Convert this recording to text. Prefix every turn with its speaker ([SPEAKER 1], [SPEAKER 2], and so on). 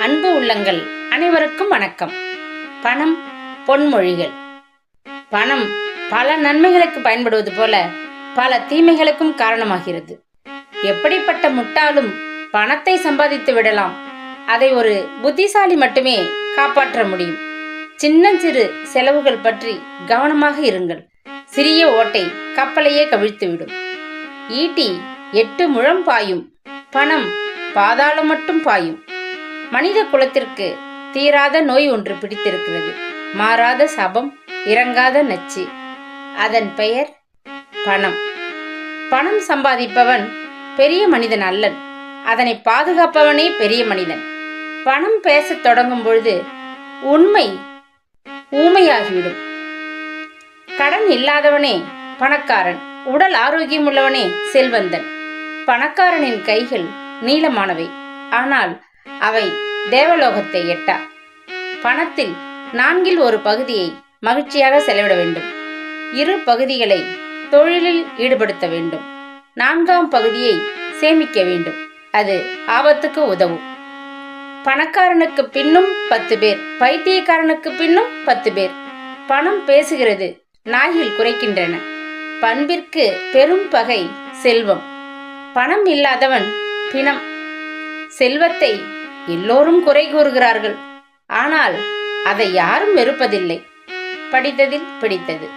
[SPEAKER 1] அன்பு உள்ளங்கள் அனைவருக்கும் வணக்கம். பணம் பொன்மொழிகள். பணம் பல நன்மைகளுக்கு பயன்படுவது போல பல தீமைகளுக்கும் காரணமாகிறது. எப்படிப்பட்ட முட்டாளும் பணத்தை சம்பாதித்து விடலாம். அதை ஒரு புத்திசாலி மட்டுமே காப்பாற்ற முடியும். சின்னஞ்சிறு செலவுகள் பற்றி கவனமாக இருங்கள். சிறிய ஓட்டை கப்பலையே கவிழ்த்துவிடும். ஈட்டி எட்டு முழம் பாயும். பணம் பாதாளம் மட்டும் பாயும். மனித குலத்திற்கு தீராத நோய் ஒன்று பிடித்திருக்கிறது. மாறாத சபம் இறங்காத நச்சு. அதன் பெயர் பணம். பணம் சம்பாதிப்பவன் பெரிய மனிதன் அல்லன். அதனை பாதுகாப்பவனே பெரிய மனிதன். பணம் பேசத் தொடங்கும் பொழுது உண்மை ஊமையாகிவிடும். கடன் இல்லாதவனே பணக்காரன். உடல் ஆரோக்கியம் உள்ளவனே செல்வந்தன். பணக்காரனின் கைகள் நீளமானவை. ஆனால் அவை தேவலோகத்தை எட்டா. பணத்தில் நான்கில் ஒரு பகுதியை மகிழ்ச்சியாக செலவிட வேண்டும். இரு பகுதிகளை தொழிலில் ஈடுபடுத்த வேண்டும். நான்காம் பகுதியை சேமிக்க வேண்டும். அது ஆபத்துக்கு உதவும். பணக்காரனுக்கு பின்னும் பத்து பேர் பைத்தியக்காரனுக்கு பின்னும் பத்து பேர். பணம் பேசுகிறது நாயில் குறைக்கின்றன. பண்பிற்கு பெரும் பகை செல்வம். பணம் இல்லாதவன் பிணம். செல்வத்தை எல்லோரும் குறை கூறுகிறார்கள். ஆனால் அதை யாரும் வெறுப்பதில்லை. படித்ததில் பிடித்தது.